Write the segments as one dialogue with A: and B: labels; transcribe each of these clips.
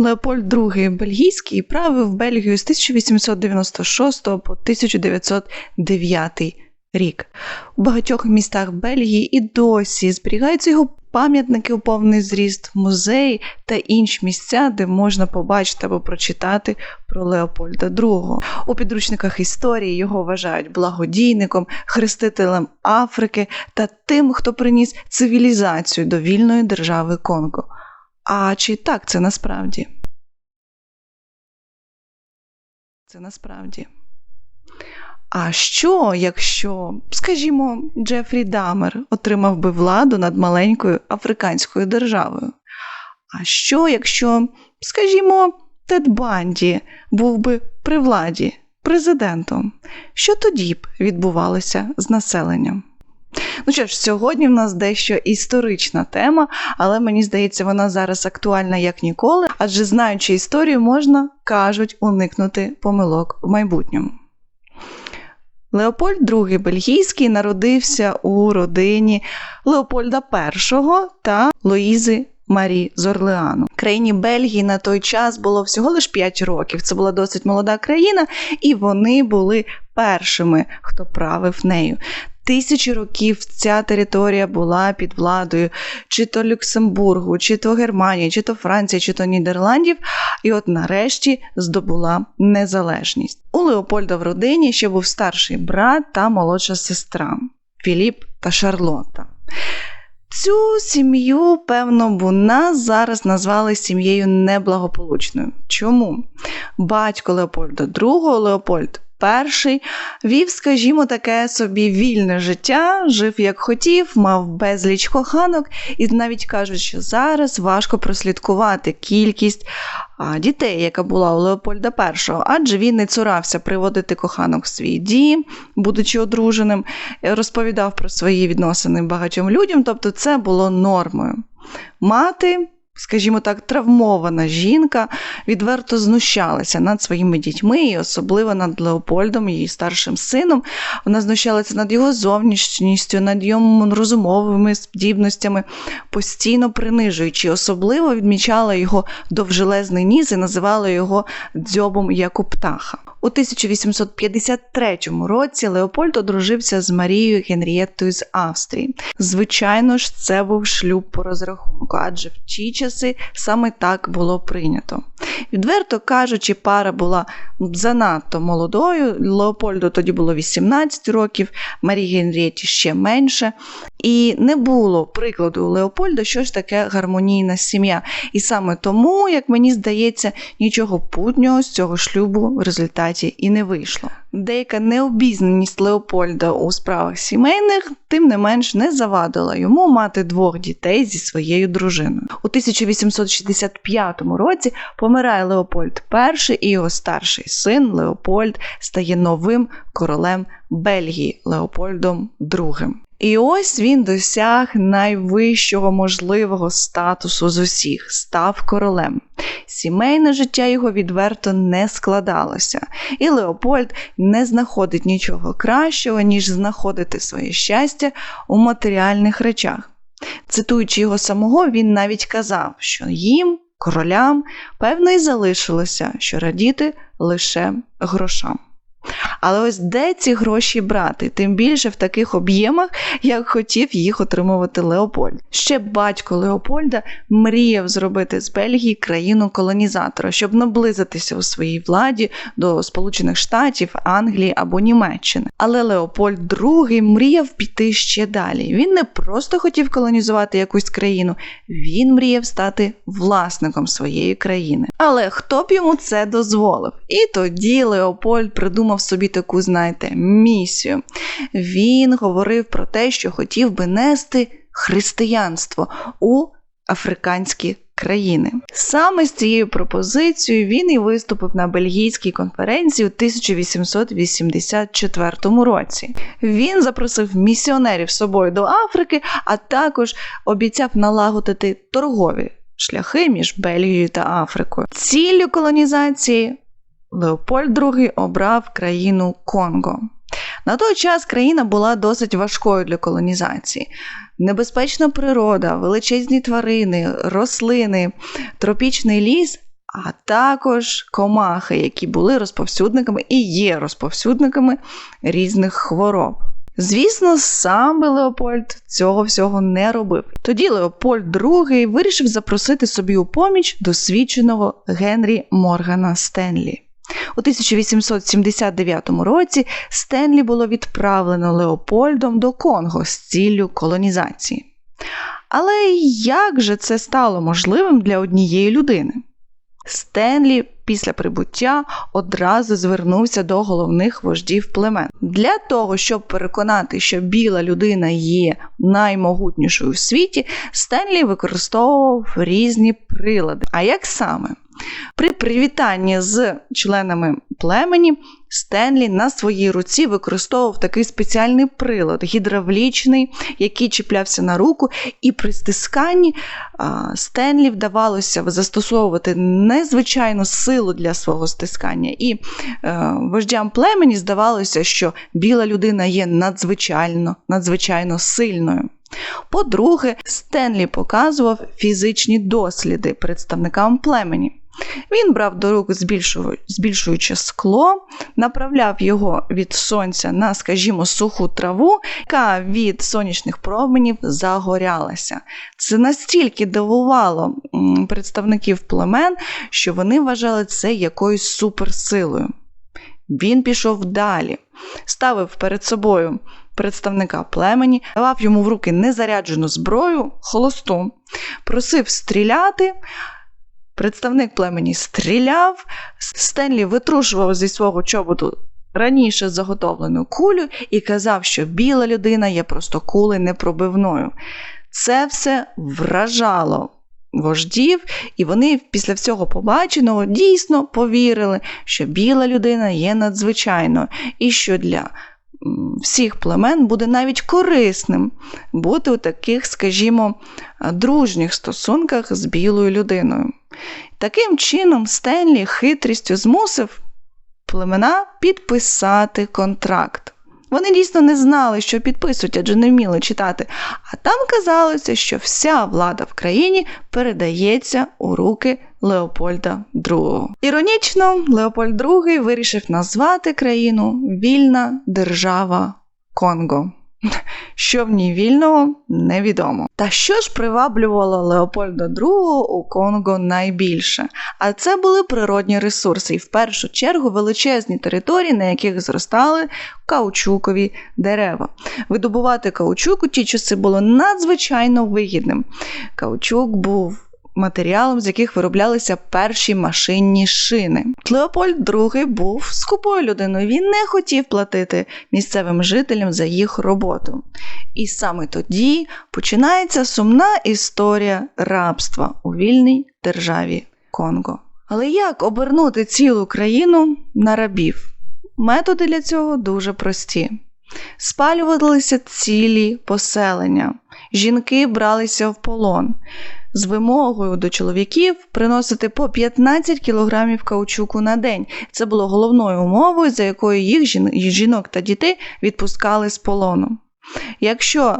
A: Леопольд II Бельгійський правив Бельгію з 1896 по 1909 рік. У багатьох містах Бельгії і досі зберігаються його пам'ятники у повний зріст, музеї та інші місця, де можна побачити або прочитати про Леопольда II. У підручниках історії його вважають благодійником, хрестителем Африки та тим, хто приніс цивілізацію до вільної держави Конго. А чи так це насправді? Це насправді. А що, якщо, скажімо, Джефрі Дамер отримав би владу над маленькою африканською державою? А що, якщо, скажімо, Тед Банді був би при владі президентом? Що тоді б відбувалося з населенням? Ну що ж, сьогодні в нас дещо історична тема, але мені здається, вона зараз актуальна як ніколи, адже знаючи історію, можна кажуть уникнути помилок в майбутньому. Леопольд II Бельгійський народився у родині Леопольда І та Луїзи Марі з Орлеану. Країні Бельгії на той час було всього лише 5 років. Це була досить молода країна, і вони були першими, хто правив нею. Тисячі років ця територія була під владою чи то Люксембургу, чи то Германії, чи то Франції, чи то Нідерландів, і от нарешті здобула незалежність. У Леопольда в родині ще був старший брат та молодша сестра Філіп та Шарлотта. Цю сім'ю, певно, нас зараз назвали сім'єю неблагополучною. Чому? Батько Леопольда II, Леопольд Перший вів, скажімо, таке собі вільне життя, жив як хотів, мав безліч коханок, і навіть кажуть, що зараз важко прослідкувати кількість дітей, яка була у Леопольда І, адже він не цурався приводити коханок в свій дім, будучи одруженим, розповідав про свої відносини багатьом людям, тобто це було нормою. Мати скажімо так, травмована жінка відверто знущалася над своїми дітьми, і особливо над Леопольдом, її старшим сином. Вона знущалася над його зовнішністю, над його розумовими здібностями, постійно принижуючи, особливо відмічала його довжелезний ніс і називала його дзьобом як у птаха. У 1853 році Леопольд одружився з Марією Генрієттою з Австрії. Звичайно ж, це був шлюб по розрахунку, адже в ті часи саме так було прийнято. Відверто кажучи, пара була занадто молодою. Леопольду тоді було 18 років, Марії Генрієті ще менше. І не було прикладу у Леопольда, що ж таке гармонійна сім'я. І саме тому, як мені здається, нічого путнього з цього шлюбу в результаті і не вийшло. Деяка необізнаність Леопольда у справах сімейних, тим не менш, не завадила йому мати двох дітей зі своєю дружиною. У 1865 році помирає Леопольд І і його старший син Леопольд стає новим королем Бельгії Леопольдом II. І ось він досяг найвищого можливого статусу з усіх, став королем. Сімейне життя його відверто не складалося, і Леопольд не знаходить нічого кращого, ніж знаходити своє щастя у матеріальних речах. Цитуючи його самого, він навіть казав, що їм, королям, певно, і залишилося, що радіти лише грошам. Але ось де ці гроші брати, тим більше в таких об'ємах, як хотів їх отримувати Леопольд. Ще батько Леопольда мріяв зробити з Бельгії країну колонізатора, щоб наблизитися у своїй владі до Сполучених Штатів, Англії або Німеччини. Але Леопольд II мріяв піти ще далі. Він не просто хотів колонізувати якусь країну, він мріяв стати власником своєї країни. Але хто б йому це дозволив? І тоді Леопольд придумав собі таку, знаєте, місію. Він говорив про те, що хотів би нести християнство у африканські країни. Саме з цією пропозицією він і виступив на бельгійській конференції у 1884 році. Він запросив місіонерів з собою до Африки, а також обіцяв налагодити торгові шляхи між Бельгією та Африкою. Ціллю колонізації Леопольд II обрав країну Конго. На той час країна була досить важкою для колонізації. Небезпечна природа, величезні тварини, рослини, тропічний ліс, а також комахи, які були розповсюдниками і є розповсюдниками різних хвороб. Звісно, сам би Леопольд цього всього не робив. Тоді Леопольд II вирішив запросити собі у поміч досвідченого Генрі Моргана Стенлі. У 1879 році Стенлі було відправлено Леопольдом до Конго з ціллю колонізації. Але як же це стало можливим для однієї людини? Стенлі після прибуття одразу звернувся до головних вождів племен. Для того, щоб переконати, що біла людина є наймогутнішою в світі, Стенлі використовував різні прилади. А як саме? При привітанні з членами племені Стенлі на своїй руці використовував такий спеціальний прилад, гідравлічний, який чіплявся на руку, і при стисканні Стенлі вдавалося застосовувати незвичайну силу для свого стискання. І е, вождям племені здавалося, що біла людина є надзвичайно, надзвичайно сильною. По-друге, Стенлі показував фізичні досліди представникам племені. Він брав до рук, збільшуючи скло, направляв його від сонця на, скажімо, суху траву, яка від сонячних променів загорялася. Це настільки дивувало представників племен, що вони вважали це якоюсь суперсилою. Він пішов далі, ставив перед собою представника племені, давав йому в руки незаряджену зброю, холосту, просив стріляти. Представник племені стріляв, Стенлі витрушував зі свого чоботу раніше заготовлену кулю і казав, що біла людина є просто кули непробивною. Це все вражало вождів, і вони після всього побаченого дійсно повірили, що біла людина є надзвичайною і що для всіх племен буде навіть корисним бути у таких, скажімо, дружніх стосунках з білою людиною. Таким чином, Стенлі хитрістю змусив племена підписати контракт. Вони дійсно не знали, що підписують, адже не вміли читати. А там казалося, що вся влада в країні передається у руки Леопольда II. Іронічно, Леопольд II вирішив назвати країну Вільна Держава Конго. Що в ній вільного, невідомо. Та що ж приваблювало Леопольда II у Конго найбільше? А це були природні ресурси, і в першу чергу величезні території, на яких зростали каучукові дерева. Видобувати каучук у ті часи було надзвичайно вигідним. Каучук був матеріалом, з яких вироблялися перші машинні шини. Леопольд II був скупою людиною. Він не хотів платити місцевим жителям за їх роботу. І саме тоді починається сумна історія рабства у вільній державі Конго. Але як обернути цілу країну на рабів? Методи для цього дуже прості. Спалювалися цілі поселення, жінки бралися в полон з вимогою до чоловіків приносити по 15 кілограмів каучуку на день. Це було головною умовою, за якою їх жінок та дітей відпускали з полону. Якщо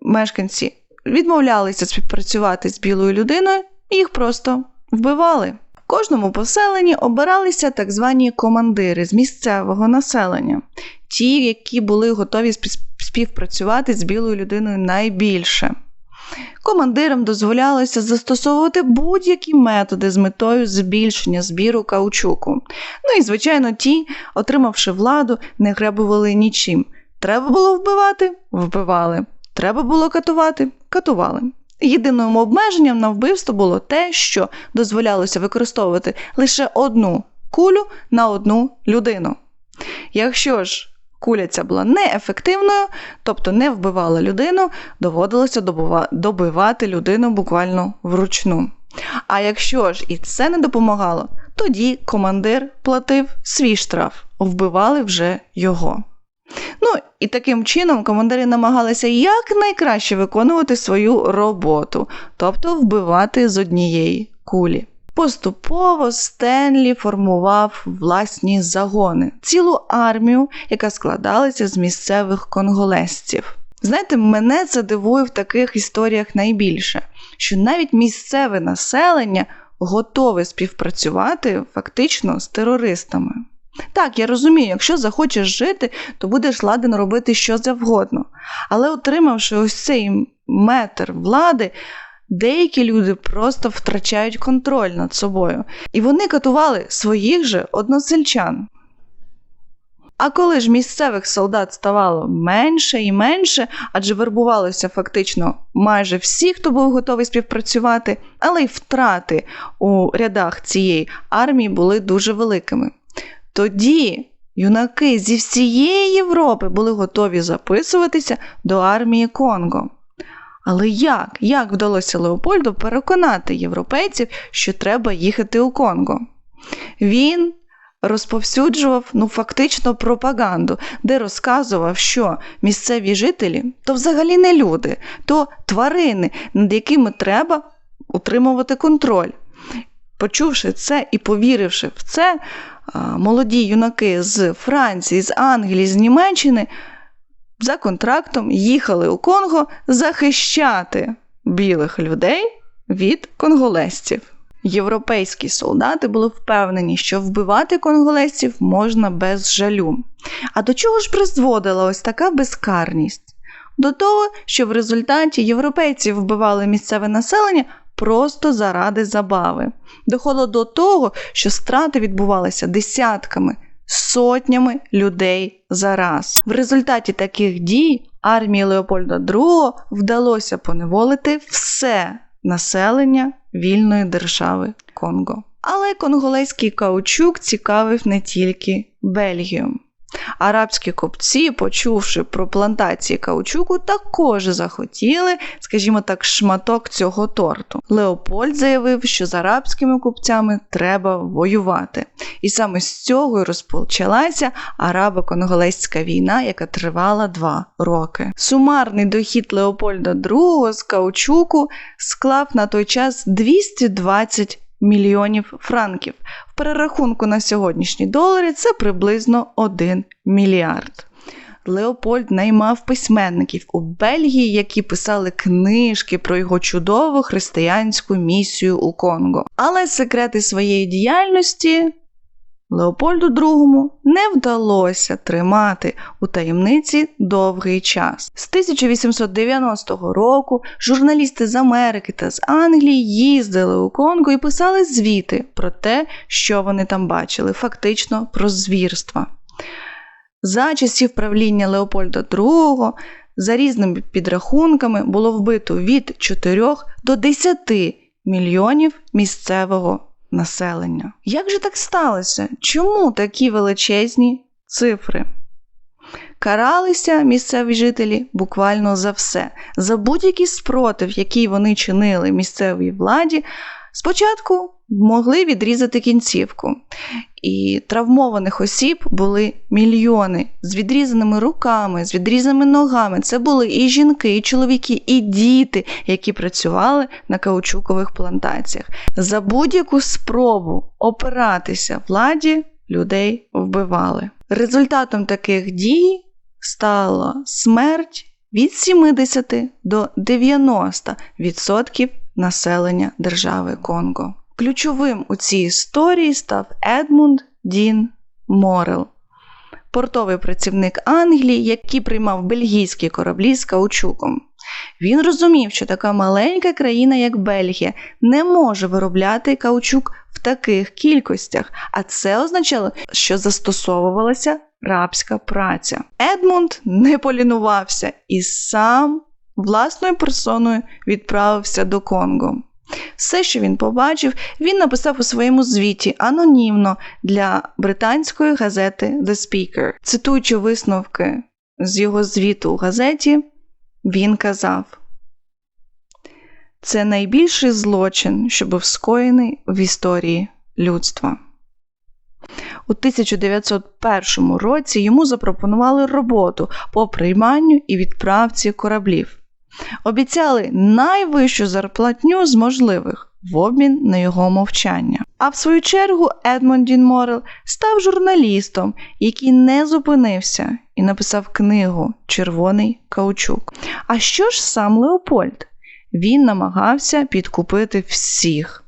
A: мешканці відмовлялися співпрацювати з білою людиною, їх просто вбивали. В кожному поселенні обиралися так звані командири з місцевого населення, ті, які були готові співпрацювати з білою людиною найбільше. Командирам дозволялося застосовувати будь-які методи з метою збільшення збіру каучуку. Ну і, звичайно, ті, отримавши владу, не гребували нічим. Треба було вбивати вбивали. Треба було катувати катували. Єдиним обмеженням на вбивство було те, що дозволялося використовувати лише одну кулю на одну людину. Якщо ж куля ця була неефективною, тобто не вбивала людину, доводилося добивати людину буквально вручну. А якщо ж і це не допомагало, тоді командир платив свій штраф, вбивали вже його. Ну і таким чином командири намагалися якнайкраще виконувати свою роботу, тобто вбивати з однієї кулі. Поступово Стенлі формував власні загони, цілу армію, яка складалася з місцевих конголезців. Знаєте, мене це дивує в таких історіях найбільше, що навіть місцеве населення готовий співпрацювати фактично з терористами. Так, я розумію, якщо захочеш жити, то будеш ладен робити що завгодно. Але отримавши ось цей метр влади, деякі люди просто втрачають контроль над собою. І вони катували своїх же односельчан. А коли ж місцевих солдат ставало менше і менше, адже вербувалося фактично майже всі, хто був готовий співпрацювати, але й втрати у рядах цієї армії були дуже великими. Тоді юнаки зі всієї Європи були готові записуватися до армії Конго. Але як? Як вдалося Леопольду переконати європейців, що треба їхати у Конго? Він розповсюджував ну, фактично пропаганду, де розказував, що місцеві жителі то взагалі не люди, то тварини, над якими треба утримувати контроль. Почувши це і повіривши в це, молоді юнаки з Франції, з Англії, з Німеччини за контрактом їхали у Конго захищати білих людей від конголезців. Європейські солдати були впевнені, що вбивати конголезців можна без жалю. А до чого ж призводила ось така безкарність? До того, що в результаті європейці вбивали місцеве населення просто заради забави. Доходило до того, що страти відбувалися десятками, сотнями людей за раз. В результаті таких дій армії Леопольда II вдалося поневолити все населення вільної держави Конго. Але конголезький каучук цікавив не тільки Бельгію. Арабські купці, почувши про плантації каучуку, також захотіли, скажімо так, шматок цього торту. Леопольд заявив, що з арабськими купцями треба воювати. І саме з цього й розпочалася арабо-конголезька війна, яка тривала два роки. Сумарний дохід Леопольда II з каучуку склав на той час 220 мільйонів франків. В перерахунку на сьогоднішні долари це приблизно 1 мільярд. Леопольд наймав письменників у Бельгії, які писали книжки про його чудову християнську місію у Конго. Але секрети своєї діяльності Леопольду II не вдалося тримати у таємниці довгий час. З 1890 року журналісти з Америки та з Англії їздили у Конго і писали звіти про те, що вони там бачили, фактично про звірства. За часів правління Леопольда II за різними підрахунками було вбито від 4 до 10 мільйонів місцевого населення. Як же так сталося? Чому такі величезні цифри? Каралися місцеві жителі буквально за все, за будь-який спротив, який вони чинили місцевій владі, спочатку могли відрізати кінцівку. І травмованих осіб були мільйони з відрізаними руками, з відрізаними ногами. Це були і жінки, і чоловіки, і діти, які працювали на каучукових плантаціях. За будь-яку спробу опиратися владі людей вбивали. Результатом таких дій стала смерть від 70 до 90% населення держави Конго. Ключовим у цій історії став Едмунд Дін Морел, портовий працівник Англії, який приймав бельгійські кораблі з каучуком. Він розумів, що така маленька країна, як Бельгія, не може виробляти каучук в таких кількостях, а це означало, що застосовувалася рабська праця. Едмунд не полінувався і сам власною персоною відправився до Конго. Все, що він побачив, він написав у своєму звіті анонімно для британської газети The Speaker. Цитуючи висновки з його звіту у газеті, він казав: Це найбільший злочин, що був скоєний в історії людства. У 1901 році йому запропонували роботу по прийманню і відправці кораблів. Обіцяли найвищу зарплатню з можливих в обмін на його мовчання. А в свою чергу Едмонд Дін Морел став журналістом, який не зупинився і написав книгу Червоний каучук. А що ж сам Леопольд? Він намагався підкупити всіх.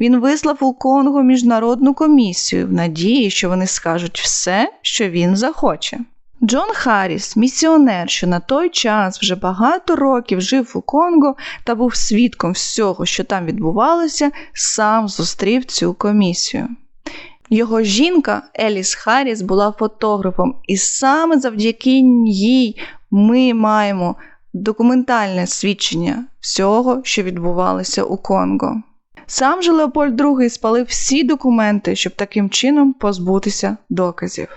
A: Він вислав у Конго міжнародну комісію в надії, що вони скажуть все, що він захоче. Джон Харріс, місіонер, що на той час вже багато років жив у Конго та був свідком всього, що там відбувалося, сам зустрів цю комісію. Його жінка Еліс Харріс була фотографом, і саме завдяки їй ми маємо документальне свідчення всього, що відбувалося у Конго. Сам же Леопольд II спалив всі документи, щоб таким чином позбутися доказів.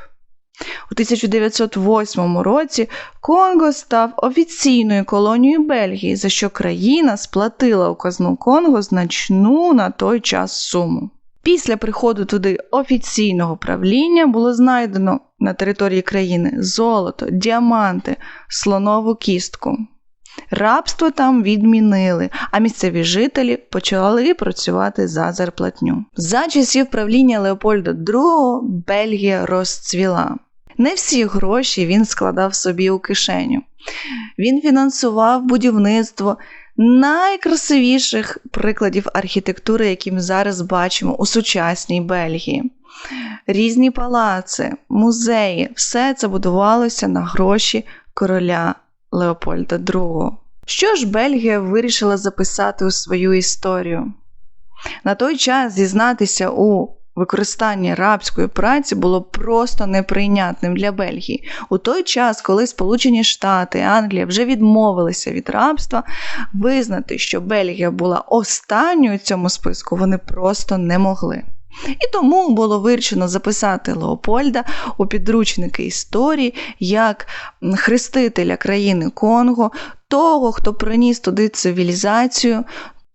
A: У 1908 році Конго став офіційною колонією Бельгії, за що країна сплатила у казну Конго значну на той час суму. Після приходу туди офіційного правління було знайдено на території країни золото, діаманти, слонову кістку. Рабство там відмінили, а місцеві жителі почали працювати за зарплатню. За часів правління Леопольда II Бельгія розцвіла. Не всі гроші він складав собі у кишеню. Він фінансував будівництво найкрасивіших прикладів архітектури, які ми зараз бачимо у сучасній Бельгії. Різні палаци, музеї все це будувалося на гроші короля Леопольда II. Що ж Бельгія вирішила записати у свою історію? На той час зізнатися у використанні рабської праці було просто неприйнятним для Бельгії. У той час, коли Сполучені Штати Англія вже відмовилися від рабства, визнати, що Бельгія була останньою у цьому списку, вони просто не могли. І тому було вирішено записати Леопольда у підручники історії як хрестителя країни Конго, того, хто приніс туди цивілізацію,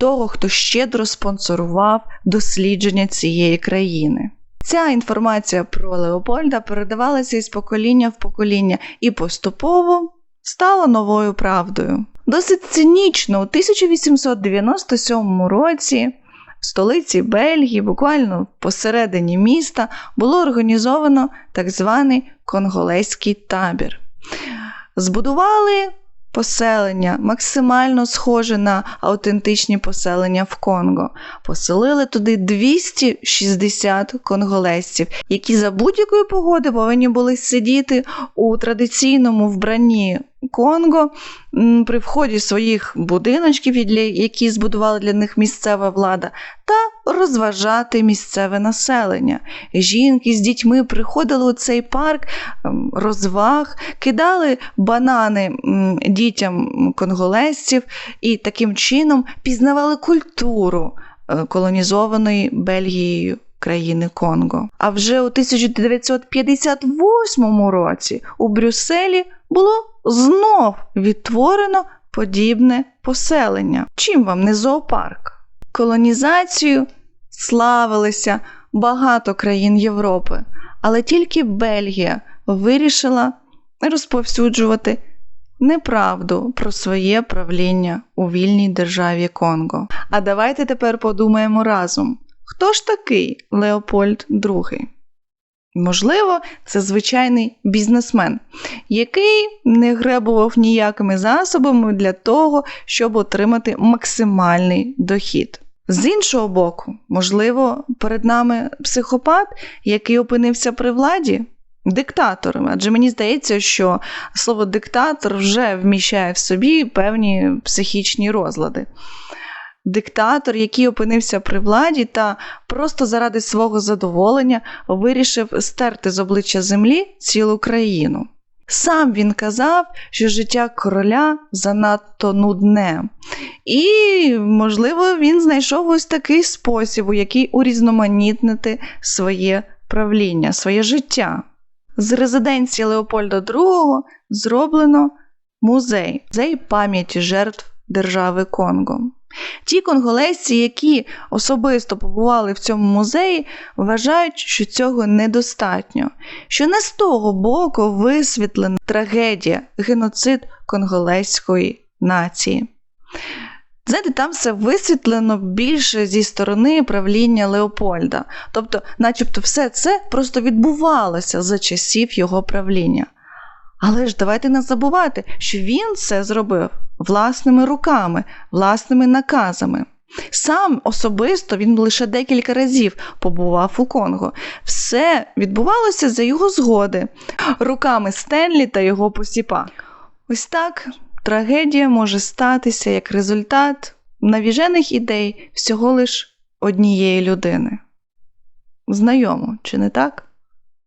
A: того, хто щедро спонсорував дослідження цієї країни. Ця інформація про Леопольда передавалася із покоління в покоління і поступово стала новою правдою. Досить цинічно у 1897 році в столиці Бельгії, буквально посередині міста, було організовано так званий конголезький табір. Збудували поселення максимально схоже на аутентичні поселення в Конго. Поселили туди 260 конголезців, які за будь-якої погоди повинні були сидіти у традиційному вбранні Конго при вході своїх будиночків, які збудувала для них місцева влада, та розважати місцеве населення. Жінки з дітьми приходили у цей парк розваг, кидали банани дітям конголезців і таким чином пізнавали культуру е, колонізованої Бельгією. Країни Конго. А вже у 1958 році у Брюсселі було знов відтворено подібне поселення. Чим вам не зоопарк? Колонізацію славилися багато країн Європи, але тільки Бельгія вирішила розповсюджувати неправду про своє правління у вільній державі Конго. А давайте тепер подумаємо разом, хто ж такий Леопольд II? Можливо, це звичайний бізнесмен, який не гребував ніякими засобами для того, щоб отримати максимальний дохід. З іншого боку, можливо, перед нами психопат, який опинився при владі, диктатор. Адже мені здається, що слово диктатор вже вміщає в собі певні психічні розлади диктатор, який опинився при владі та просто заради свого задоволення вирішив стерти з обличчя землі цілу країну. Сам він казав, що життя короля занадто нудне. І, можливо, він знайшов ось такий спосіб, у який урізноманітнити своє правління, своє життя. З резиденції Леопольда II зроблено музей, музей пам'яті жертв держави Конго. Ті конголезці, які особисто побували в цьому музеї, вважають, що цього недостатньо, що не з того боку висвітлена трагедія, геноцид конголезької нації. Знаєте, там все висвітлено більше зі сторони правління Леопольда. Тобто, начебто, все це просто відбувалося за часів його правління. Але ж давайте не забувати, що він це зробив власними руками, власними наказами. Сам особисто він лише декілька разів побував у Конго. Все відбувалося за його згоди, руками Стенлі та його посіпак. Ось так трагедія може статися як результат навіжених ідей всього лиш однієї людини. Знайомо, чи не так?